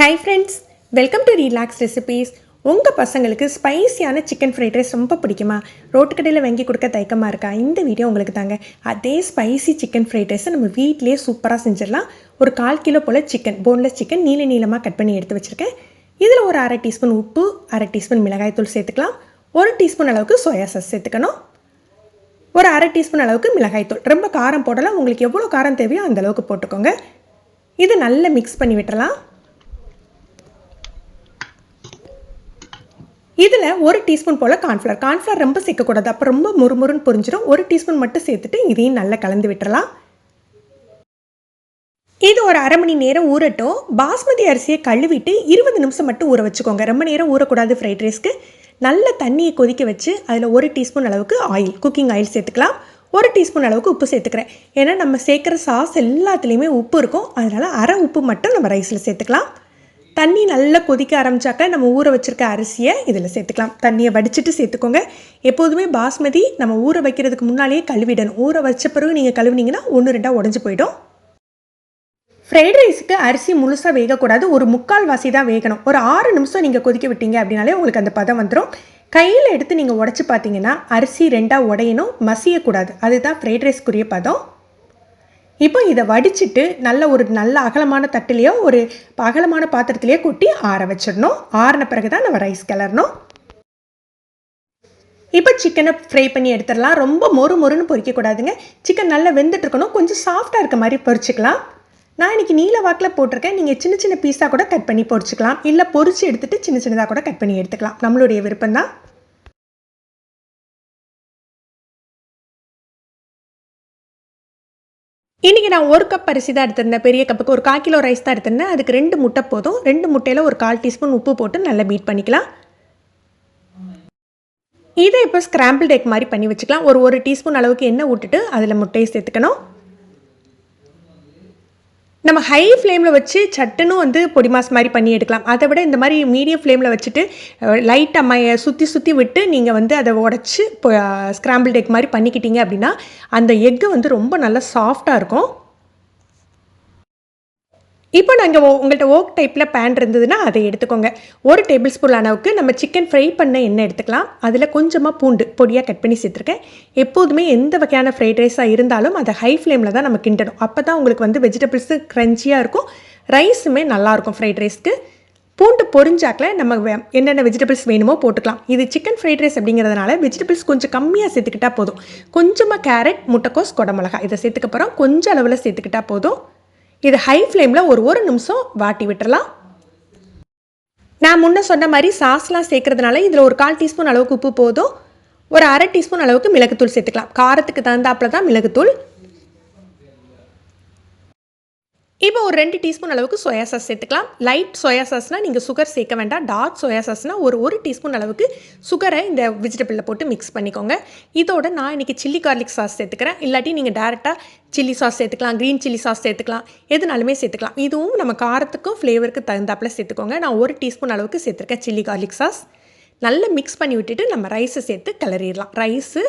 Hi friends welcome to relax recipes உங்கள் பசங்களுக்கு ஸ்பைசியான chicken fried rice ரொம்ப பிடிக்குமா? ரோட்டு கடையில் வாங்கி கொடுக்க தயக்கமாக இருக்கா? இந்த வீடியோ உங்களுக்கு தாங்க. அதே ஸ்பைசி சிக்கன் ஃப்ரைட் ரைஸை நம்ம வீட்டிலேயே சூப்பராக செஞ்சிடலாம். ஒரு கால் கிலோ போல் சிக்கன் போன்லெஸ் சிக்கன் நீல நீளமாக கட் பண்ணி எடுத்து வச்சுருக்கேன். இதில் ஒரு அரை டீஸ்பூன் உப்பு அரை டீஸ்பூன் மிளகாய்த்தூள் சேர்த்துக்கலாம். ஒரு டீஸ்பூன் அளவுக்கு சோயா சாஸ் சேர்த்துக்கணும். ஒரு அரை டீஸ்பூன் அளவுக்கு மிளகாய்த்தூள் ரொம்ப காரம் போடலாம் உங்களுக்கு எவ்வளோ காரம் தேவையோ அந்தளவுக்கு போட்டுக்கோங்க. இது நல்லா மிக்ஸ் பண்ணி விட்டுறலாம். இதில் ஒரு டீஸ்பூன் போல் கார்ன்ஃப்ளவர் கார்ன்ஃப்ளவர் ரொம்ப சேர்க்கக்கூடாது. அப்போ ரொம்ப முறுமுறுன்னு புரிஞ்சிடும் ஒரு டீஸ்பூன் மட்டும் சேர்த்துட்டு இதையும் நல்லா கலந்து விட்டுறலாம். இது ஒரு அரை மணி நேரம் ஊறட்டும். பாஸ்மதி அரிசியை கழுவிட்டு இருபது நிமிஷம் மட்டும் ஊற வச்சுக்கோங்க. ரொம்ப நேரம் ஊறக்கூடாது ஃப்ரைட் ரைஸ்க்கு நல்ல தண்ணியை கொதிக்க வச்சு அதில் ஒரு டீஸ்பூன் அளவுக்கு ஆயில் குக்கிங் ஆயில் சேர்த்துக்கலாம். ஒரு டீஸ்பூன் அளவுக்கு உப்பு சேர்த்துக்கிறேன். ஏன்னா நம்ம சேர்க்குற சாஸ் எல்லாத்துலேயுமே உப்பு இருக்கும். அதனால் அரை உப்பு மட்டும் நம்ம ரைஸில் சேர்த்துக்கலாம். தண்ணி நல்லா கொதிக்க ஆரம்பித்தாக்க நம்ம ஊற வச்சுருக்க அரிசியை இதில் சேர்த்துக்கலாம். தண்ணியை வடிச்சிட்டு சேர்த்துக்கோங்க. எப்போதுமே பாஸ்மதி நம்ம ஊற வைக்கிறதுக்கு முன்னாலேயே கழுவிடணும். ஊற வச்ச பிறகு நீங்கள் கழுவினீங்கன்னா ஒன்று ரெண்டாக உடஞ்சி போயிடும். ஃப்ரைட் ரைஸுக்கு அரிசி முழுசாக வேகக்கூடாது. ஒரு முக்கால் வாசி தான் வேகணும். ஒரு ஆறு நிமிஷம் நீங்கள் கொதிக்க விட்டீங்க அப்படின்னாலே உங்களுக்கு அந்த பதம் வந்துடும் கையில் எடுத்து நீங்கள் உடச்சி பார்த்தீங்கன்னா அரிசி ரெண்டாக உடையணும் மசியக்கூடாது. அதுதான் ஃப்ரைட் ரைஸ்க்குரிய பதம். இப்போ இதை வடிச்சிட்டு நல்ல ஒரு நல்ல அகலமான தட்டுலேயோ ஒரு அகலமான பாத்திரத்துலேயோ கொட்டி ஆற வச்சிடணும். ஆறின பிறகு தான் நம்ம ரைஸ் கிளறணும். இப்போ சிக்கனை ஃப்ரை பண்ணி எடுத்துடலாம். ரொம்ப மொறு மொறுன்னு பொறிக்கக்கூடாதுங்க சிக்கன் நல்லா வெந்துட்டு இருக்கணும். கொஞ்சம் சாஃப்டாக இருக்க மாதிரி பொறிச்சிக்கலாம் நான் இன்றைக்கி நீல வாக்கில் போட்டிருக்கேன். நீங்கள் சின்ன சின்ன பீஸாக கூட கட் பண்ணி பொறிச்சிக்கலாம் இல்லை பொறிச்சு எடுத்துகிட்டு சின்ன சின்னதாக கூட கட் பண்ணி எடுத்துக்கலாம். நம்மளுடைய விருப்பம் தான் இன்றைக்கி நான் ஒரு கப் அரிசி தான் எடுத்திருந்தேன். பெரிய கப்புக்கு ஒரு கால் கிலோ ரைஸ் தான் எடுத்திருந்தேன். அதுக்கு ரெண்டு முட்டை போதும். ரெண்டு முட்டையில் ஒரு கால் டீஸ்பூன் உப்பு போட்டு நல்லா பீட் பண்ணிக்கலாம். இதை இப்போ ஸ்கிராம்பிள் டேக் மாதிரி பண்ணி வச்சுக்கலாம். ஒரு ஒரு டீஸ்பூன் அளவுக்கு எண்ணெய் விட்டுட்டு அதில் முட்டையை சேர்த்துக்கணும். நம்ம ஹை ஃப்ளேமில் வச்சு சட்டுன்னு வந்து பொடி மாஸ் மாதிரி பண்ணி எடுக்கலாம். அதை விட இந்த மாதிரி மீடியம் ஃப்ளேமில் வச்சுட்டு லைட்டாக மைய சுற்றி சுற்றி விட்டு நீங்கள் வந்து அதை உடச்சி இப்போ ஸ்க்ராம்பிள் டெக் மாதிரி பண்ணிக்கிட்டீங்க அப்படின்னா அந்த எக்கு வந்து ரொம்ப நல்லா சாஃப்டாக இருக்கும். இப்போ நாங்கள் உங்கள்கிட்ட ஓக் டைப்பில் பேன் இருந்ததுன்னா அதை எடுத்துக்கோங்க. ஒரு டேபிள் ஸ்பூன் அளவுக்கு நம்ம சிக்கன் ஃப்ரை பண்ண எண்ணெய் எடுத்துக்கலாம். அதில் கொஞ்சமாக பூண்டு பொடியாக கட் பண்ணி சேர்த்துருக்கேன். எப்போதுமே எந்த வகையான ஃப்ரைட் ரைஸாக இருந்தாலும் அதை ஹை ஃப்ளேமில் தான் நம்ம கிண்டணும். அப்போ தான் உங்களுக்கு வந்து வெஜிடபிள்ஸு க்ரன்ச்சியாக இருக்கும். ரைஸுமே நல்லாயிருக்கும் ஃப்ரைட் ரைஸ்க்கு பூண்டு பொரிஞ்சாக்கில் நம்ம என்னென்ன வெஜிடபிள்ஸ் வேணுமோ போட்டுக்கலாம். இது சிக்கன் ஃப்ரைட் ரைஸ் அப்படிங்கிறதுனால வெஜிடபிள்ஸ் கொஞ்சம் கம்மியாக சேர்த்துக்கிட்டா போதும். கொஞ்சமாக கேரட் முட்டைக்கோஸ் கொடமிளகா இதை சேர்த்துக்கப்புறம் கொஞ்சம் அளவில் சேர்த்துக்கிட்டா போதும். இது ஹை ஃப்ளேமில் ஒரு ஒரு நிமிஷம் வாட்டி விட்டுறலாம். நான் முன்ன சொன்ன மாதிரி சாஸ்லாம் சேர்க்கறதுனால இதில் ஒரு கால் டீஸ்பூன் அளவுக்கு உப்பு போதும். ஒரு அரை டீஸ்பூன் அளவுக்கு மிளகுத்தூள் சேர்த்துக்கலாம். காரத்துக்கு தகுந்தாப்பில் தான் மிளகுத்தூள். இப்போ ஒரு ரெண்டு டீஸ்பூன் அளவுக்கு சோயா சாஸ் சேர்த்துக்கலாம். லைட் சோயா சாஸ்னால் நீங்கள் சுகர் சேர்க்க வேண்டாம். டார்க் சோயா சாஸ்னால் ஒரு ஒரு டீஸ்பூன் அளவுக்கு சுகரை இந்த வெஜிடபிளில் போட்டு மிக்ஸ் பண்ணிக்கோங்க. இதோட நான் இன்றைக்கி சில்லி கார்லிக் சாஸ் சேர்த்துக்கிறேன். இல்லாட்டி நீங்கள் டேரெக்டாக சில்லி சாஸ் சேர்த்துக்கலாம். க்ரீன் சில்லி சாஸ் சேர்த்துக்கலாம். எதுனாலுமே சேர்த்துக்கலாம். இதுவும் நம்ம காரத்துக்கும் ஃப்ளேவருக்கு தகுந்தாப்பில் சேர்த்துக்கோங்க. நான் ஒரு டீஸ்பூன் அளவுக்கு சேர்த்துருக்கேன் சில்லி கார்லிக் சாஸ் நல்லா மிக்ஸ் பண்ணி விட்டுட்டு நம்ம ரைஸை சேர்த்து கிளறிடலாம். ரைஸு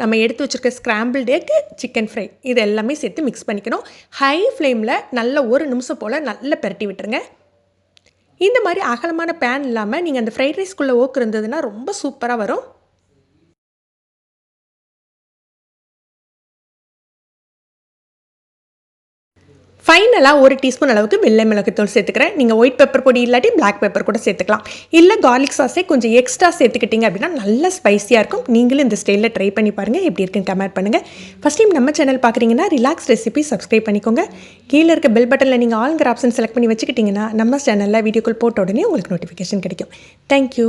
நம்ம எடுத்து வச்சுருக்க ஸ்க்ராம்பிள் டேக்கு சிக்கன் ஃப்ரை இது எல்லாமே சேர்த்து மிக்ஸ் பண்ணிக்கணும். ஹை ஃப்ளேமில் நல்ல ஒரு நிமிஷம் போல் நல்லா பெரட்டி விட்டுருங்க. இந்த மாதிரி அகலமான பேன் இல்லாமல் நீங்கள் அந்த ஃப்ரைட் ரைஸ்க்குள்ளே ஓக்கு இருந்ததுன்னா ரொம்ப சூப்பராக வரும். ஃபைனலாக ஒரு டீஸ்பூன் அளவுக்கு வெள்ளை மிளகுத்தூள் சேர்த்துக்கிறேன். நீங்கள் ஒயிட் பெப்பர் பொடி இல்லாட்டி பிளாக் பெப்பர் கூட சேர்த்துக்கலாம். இல்லை கார்லிக் சாஸே கொஞ்சம் எக்ஸ்ட்ரா சேர்த்துக்கிட்டிங்க அப்படின்னா நல்ல ஸ்பைஸியாக இருக்கும். நீங்களும் இந்த ஸ்டைலில் ட்ரை பண்ணி பாருங்கள் எப்படி இருக்குன்னு கமெண்ட் பண்ணுங்கள் ஃபஸ்ட் டைம் நம்ம சேனல் பார்க்குறீங்கன்னா ரிலாக்ஸ் ரெசிபி சப்ஸ்கிரைப் பண்ணிக்கோங்க. கீழே இருக்க பெல் பட்டனில் நீங்கள் ஆளுங்கிற ஆப்ஷன் செலக்ட் பண்ணி வச்சுக்கிட்டிங்கன்னா நம்ம சேனலில் வீடியோக்கள் போட்ட உடனே உங்களுக்கு நோட்டிஃபிகேஷன் கிடைக்கும். தேங்க்யூ